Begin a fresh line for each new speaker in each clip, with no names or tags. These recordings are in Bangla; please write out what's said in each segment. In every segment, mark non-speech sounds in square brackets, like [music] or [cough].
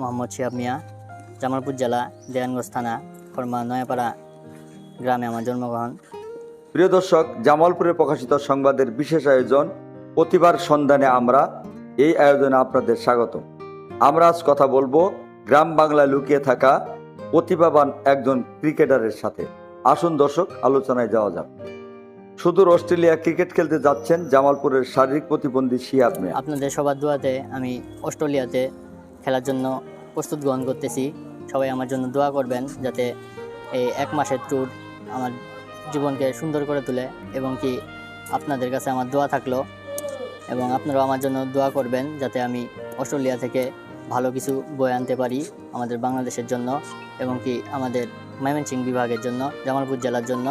মোহাম্মদ শিহাব মিয়া জামালপুর জেলা দেয়ানগঞ্জ থানা খরমা নয়াপাড়া গ্রামে আমার জন্মগ্রহণ।
প্রিয় দর্শক জামালপুরে প্রকাশিত সংবাদের বিশেষ আয়োজন প্রতিবার সন্ধানে আমরা এই আয়োজনে আপনাদের স্বাগত। আমরা আজ কথা বলব গ্রাম বাংলায় লুকিয়ে থাকা প্রতিভাবান একজন ক্রিকেটারের সাথে। আসুন দর্শক আলোচনায় যাওয়া যাক। সুদূর অস্ট্রেলিয়া ক্রিকেট খেলতে যাচ্ছেন জামালপুরের শারীরিক প্রতিবন্ধী শিয়াব মিয়া।
আপনাদের সবার দোয়াতে আমি অস্ট্রেলিয়াতে খেলার জন্য প্রস্তুত গ্রহণ করতেছি। সবাই আমার জন্য দোয়া করবেন যাতে এই এক মাসের ট্যুর আমার জীবনকে সুন্দর করে তোলে এবং কি আপনাদের কাছে আমার দোয়া থাকল এবং আপনারাও আমার জন্য দোয়া করবেন যাতে আমি অস্ট্রেলিয়া থেকে ভালো কিছু বয়ে আনতে পারি আমাদের বাংলাদেশের জন্য এবং কি আমাদের ময়মনসিং বিভাগের জন্য, জামালপুর জেলার জন্য।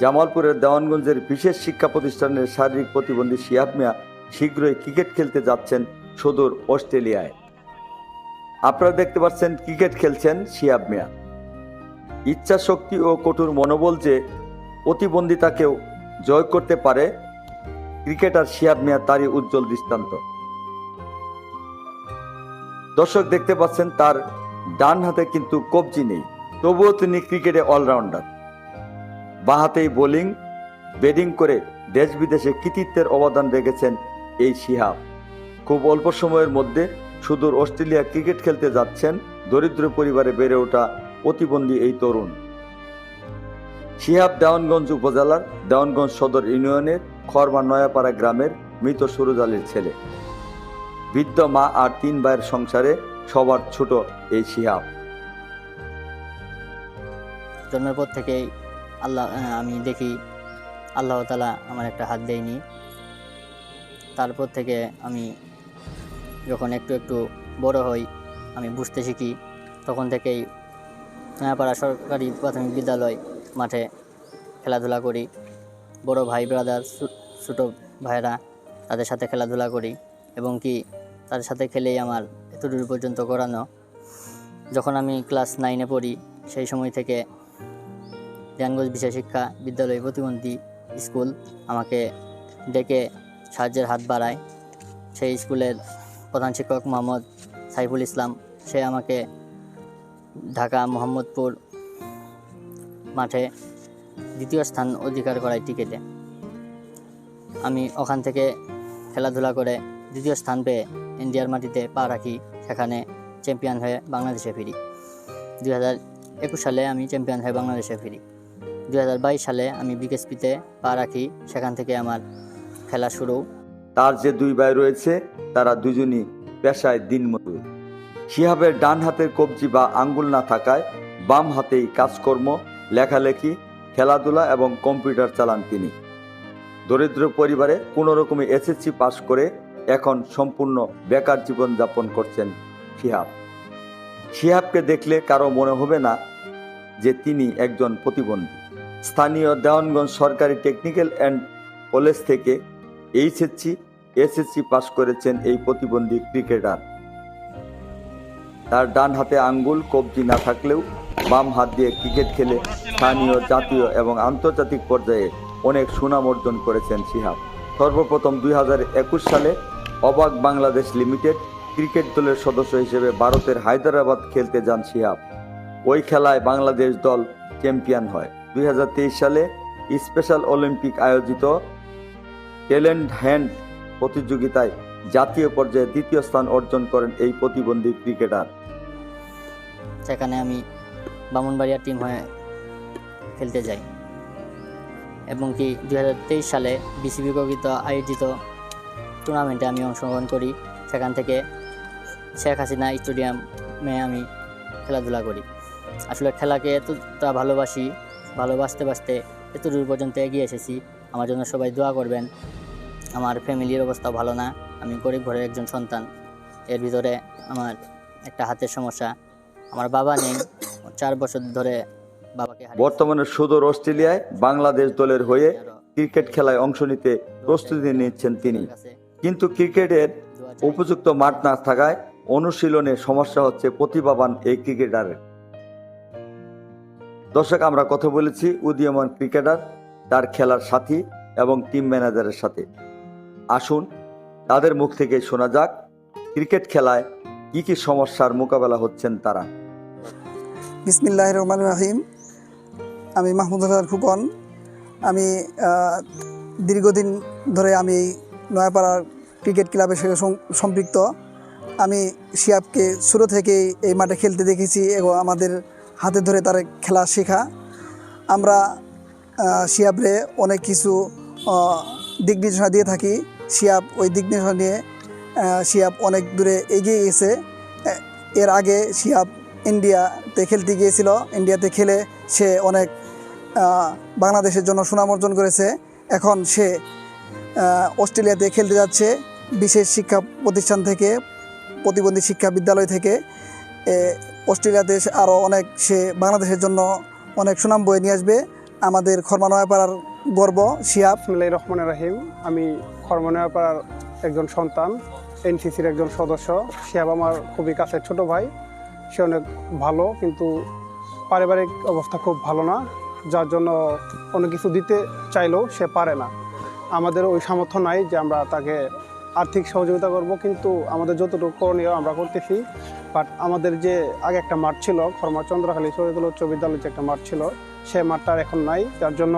জামালপুরের দেওয়ানগঞ্জের বিশেষ শিক্ষা প্রতিষ্ঠানের শারীরিক প্রতিবন্ধী শিয়াব মিয়া শীঘ্রই ক্রিকেট খেলতে যাচ্ছেন সুদূর অস্ট্রেলিয়ায়। আপনারা দেখতে পাচ্ছেন ক্রিকেট খেলছেন শিয়াব মিয়া। ইচ্ছা শক্তি ও কঠোর মনোবল যে প্রতিবন্ধিতাকেও জয় করতে পারে, ক্রিকেটার শিয়াব মিয়া তারই উজ্জ্বল দৃষ্টান্ত। দর্শক দেখতে পাচ্ছেন তার ডান হাতে কিন্তু কবজি নেই, তবুও তিনি ক্রিকেটে অলরাউন্ডার। বাহাতেই বোলিং, ব্যাটিং করে দেশ বিদেশে কৃতিত্বের অবদান রেখেছেন এই শিহাব খুব অল্প সময়ের মধ্যে সুদূর অস্ট্রেলিয়া ক্রিকেট খেলতে যাচ্ছেন দরিদ্র পরিবারে বেড়ে ওঠা প্রতিবন্ধী এই তরুণ। শিহাব দেওয়ানগঞ্জ উপজেলার দেওয়ানগঞ্জ সদর ইউনিয়নের খরমা নয়াপাড়া গ্রামের মৃত সুরজ আলীর ছেলে। বৃদ্ধ মা আর তিন ভাইয়ের সংসারে সবার ছোট এই শিহাব।
জন্মের পর থেকেই আল্লাহ আমি দেখি আল্লাহ তালা আমার একটা হাত দেয়নি। তারপর থেকে আমি যখন একটু একটু বড় হই, আমি বুঝতে শিখি, তখন থেকেই নয়াপাড়া সরকারি প্রাথমিক বিদ্যালয় মাঠে খেলাধুলা করি। বড় ভাই ব্রাদার ছোটো ভাইরা তাদের সাথে খেলাধুলা করি এবং কি তাদের সাথে খেলেই আমার এতদূর পর্যন্ত করানো যখন আমি ক্লাস নাইনে পড়ি, সেই সময় থেকে জ্ঞানগঞ্জ বিষয় শিক্ষা বিদ্যালয় প্রতিবন্ধী স্কুল আমাকে ডেকে সাহায্যের হাত বাড়ায়। সেই স্কুলের প্রধান শিক্ষক মোহাম্মদ সাইফুল ইসলাম, সে আমাকে ঢাকা মোহাম্মদপুর মাঠে দ্বিতীয় স্থান অধিকার করায় টিকেটে। আমি ওখান থেকে খেলাধুলা করে দ্বিতীয় স্থান পেয়ে ইন্ডিয়ার মাটিতে পা রাখি, সেখানে চ্যাম্পিয়ন হয়ে বাংলাদেশে ফিরি। দুই হাজার একুশ সালে আমি চ্যাম্পিয়ন হয়ে বাংলাদেশে ফিরি। দুই হাজার বাইশ সালে আমি বিকেএসপিতে পা রাখি, সেখান থেকে আমার খেলা শুরু।
তার যে দুই ভাই রয়েছে, তারা দুজনই পেশায় দিনমজুর শিহাবের ডান হাতের কবজি বা আঙ্গুল না থাকায় বাম হাতেই কাজকর্ম, লেখালেখি, খেলাধুলা এবং কম্পিউটার চালান তিনি। দরিদ্র পরিবারে কোনো রকমে এসএসসি পাশ করে এখন সম্পূর্ণ বেকার জীবন যাপন করছেন শিহাব। শিহাবকে দেখলে কারও মনে হবে না যে তিনি একজন প্রতিবন্ধী। স্থানীয় দেওয়ানগঞ্জ সরকারি টেকনিক্যাল অ্যান্ড কলেজ থেকে এইচএসসি, এসএসসি পাশ করেছেন এই প্রতিবন্ধী ক্রিকেটার। তার ডান হাতে আঙ্গুল, কবজি না থাকলেও বাম হাত দিয়ে ক্রিকেট খেলে স্থানীয়, জাতীয় এবং আন্তর্জাতিক পর্যায়ে অনেক সুনাম অর্জন করেছেন শিহাব। সর্বপ্রথম দুই হাজার একুশ সালে অবাক বাংলাদেশ লিমিটেড ক্রিকেট দলের সদস্য হিসেবে ভারতের হায়দ্রাবাদ খেলতে যান শিহাব। ওই খেলায় বাংলাদেশ দল চ্যাম্পিয়ন হয়। দুই হাজার তেইশ সালে স্পেশাল অলিম্পিক আয়োজিত ট্যালেন্ট হ্যান্ড প্রতিযোগিতায় জাতীয় পর্যায়ে দ্বিতীয় স্থান অর্জন করেন এই প্রতিবন্ধী ক্রিকেটার।
সেখানে আমি বামুনবাড়িয়া টিম হয়ে খেলতে যাই। এবং কি দু হাজার তেইশ সালে বিসিবি কর্তৃক আয়োজিত টুর্নামেন্টে আমি অংশগ্রহণ করি। সেখান থেকে শেখ হাসিনা স্টেডিয়ামে আমি খেলাধুলা করি। আসলে খেলাকে এতটা ভালোবাসি ভালোবাসতে বাসতে এত দূর পর্যন্ত এগিয়ে এসেছি। আমার জন্য সবাই দোয়া করবেন। আমার ফ্যামিলির অবস্থা ভালো না। আমি গরিব ঘরের একজন সন্তান। এর ভিতরে আমার একটা হাতের সমস্যা। আমার বাবা নেই। চার বছর ধরে বাবাকে
বর্তমানে সুদূর অস্ট্রেলিয়ায় বাংলাদেশ দলের হয়ে ক্রিকেট খেলায় অংশ নিতে প্রস্তুতি নিচ্ছেন তিনি। কিন্তু ক্রিকেটের উপযুক্ত মাঠ না থাকায় অনুশীলনে সমস্যা হচ্ছে প্রতিভাবান এই ক্রিকেটারের। দর্শক আমরা কথা বলেছি উদীয়মান ক্রিকেটার তার খেলার সাথী এবং টিম ম্যানেজারের সাথে। আসুন, তাদের মুখ থেকে শোনা যাক, ক্রিকেট খেলায় কি কি সমস্যার মোকাবেলা হচ্ছেন তারা।
বিসমিল্লাহ রহমান রাহিম। আমি মাহমুদ হাসান ফুকন। আমি দীর্ঘদিন ধরে আমি নয়াপাড়ার ক্রিকেট ক্লাবের সম- সম্পৃক্ত। আমি শিয়াবকে শুরু থেকেই এই মাঠে খেলতে দেখেছি এবং আমাদের হাতে ধরে তার খেলা শেখা। আমরা শিয়াবরে অনেক কিছু দিক নির্দেশনা দিয়ে থাকি। শিয়াব, ওই দিক নির্দেশনা নিয়ে শিয়াব অনেক দূরে এগিয়ে গেছে। এর আগে শিয়াব ইন্ডিয়াতে খেলতে গিয়েছিল। ইন্ডিয়াতে খেলে সে অনেক বাংলাদেশের জন্য সুনাম অর্জন করেছে। এখন সে অস্ট্রেলিয়াতে খেলতে যাচ্ছে বিশেষ শিক্ষা প্রতিষ্ঠান থেকে, প্রতিবন্ধী শিক্ষা বিদ্যালয় থেকে। অস্ট্রেলিয়াতে আরও অনেক, সে বাংলাদেশের জন্য অনেক সুনাম বয়ে নিয়ে আসবে। আমাদের খরমানয়াপাড়ার গর্ব, শিয়াব।
বিসমিল্লাহ রহমান রাহিম। আমি খরমনাপাড়ার একজন সন্তান, এনসিসির একজন সদস্য। শিহাব আমার খুবই কাছের ছোট ভাই। সে অনেক ভালো, কিন্তু পারিবারিক অবস্থা খুব ভালো না। যার জন্য অনেক কিছু দিতে চাইলেও সে পারে না। আমাদের ওই সামর্থ্য নাই যে আমরা তাকে আর্থিক সহযোগিতা করব, কিন্তু আমাদের যতটুকু করণীয় আমরা করতেছি। বাট আমাদের যে আগে একটা মাঠ ছিল খরমা চন্দ্রখালী শহীদুল উচ্চ বিদ্যালয়ের যে একটা মাঠ ছিল সে মাঠটা আর এখন নাই। যার জন্য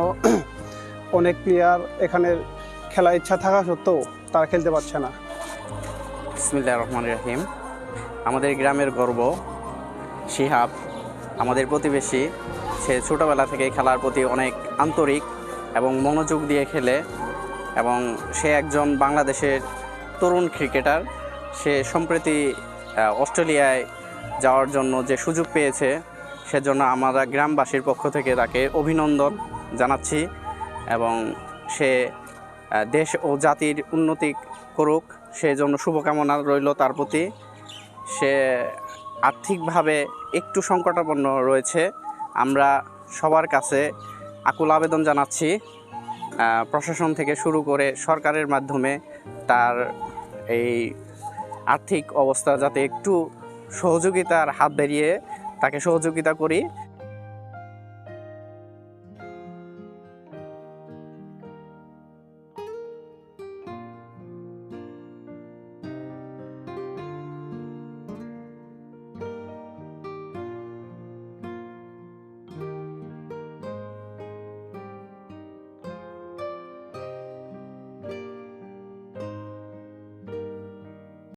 [clears throat] অনেক প্লেয়ার এখানে খেলার ইচ্ছা থাকা সত্ত্বেও তারা খেলতে পারছে না।
বিসমিল্লাহ রহমান রাহিম। আমাদের গ্রামের গর্ব, শিহাব, আমাদের প্রতিবেশী। সে ছোটোবেলা থেকে খেলার প্রতি অনেক আন্তরিক এবং মনোযোগ দিয়ে খেলে এবং সে একজন বাংলাদেশের তরুণ ক্রিকেটার। সে সম্প্রতি অস্ট্রেলিয়ায় যাওয়ার জন্য যে সুযোগ পেয়েছে সেজন্য আমরা গ্রামবাসীর পক্ষ থেকে তাকে অভিনন্দন জানাচ্ছি এবং সে দেশ ও জাতির উন্নতি করুক। সেই জন্য শুভকামনা রইল তার প্রতি। সে আর্থিকভাবে একটু সংকটাপন্ন রয়েছে। আমরা সবার কাছে আকুল আবেদন জানাচ্ছি প্রশাসন থেকে শুরু করে সরকারের মাধ্যমে তার এই আর্থিক অবস্থা যাতে একটু সহযোগিতার হাত বেরিয়ে তাকে সহযোগিতা করি।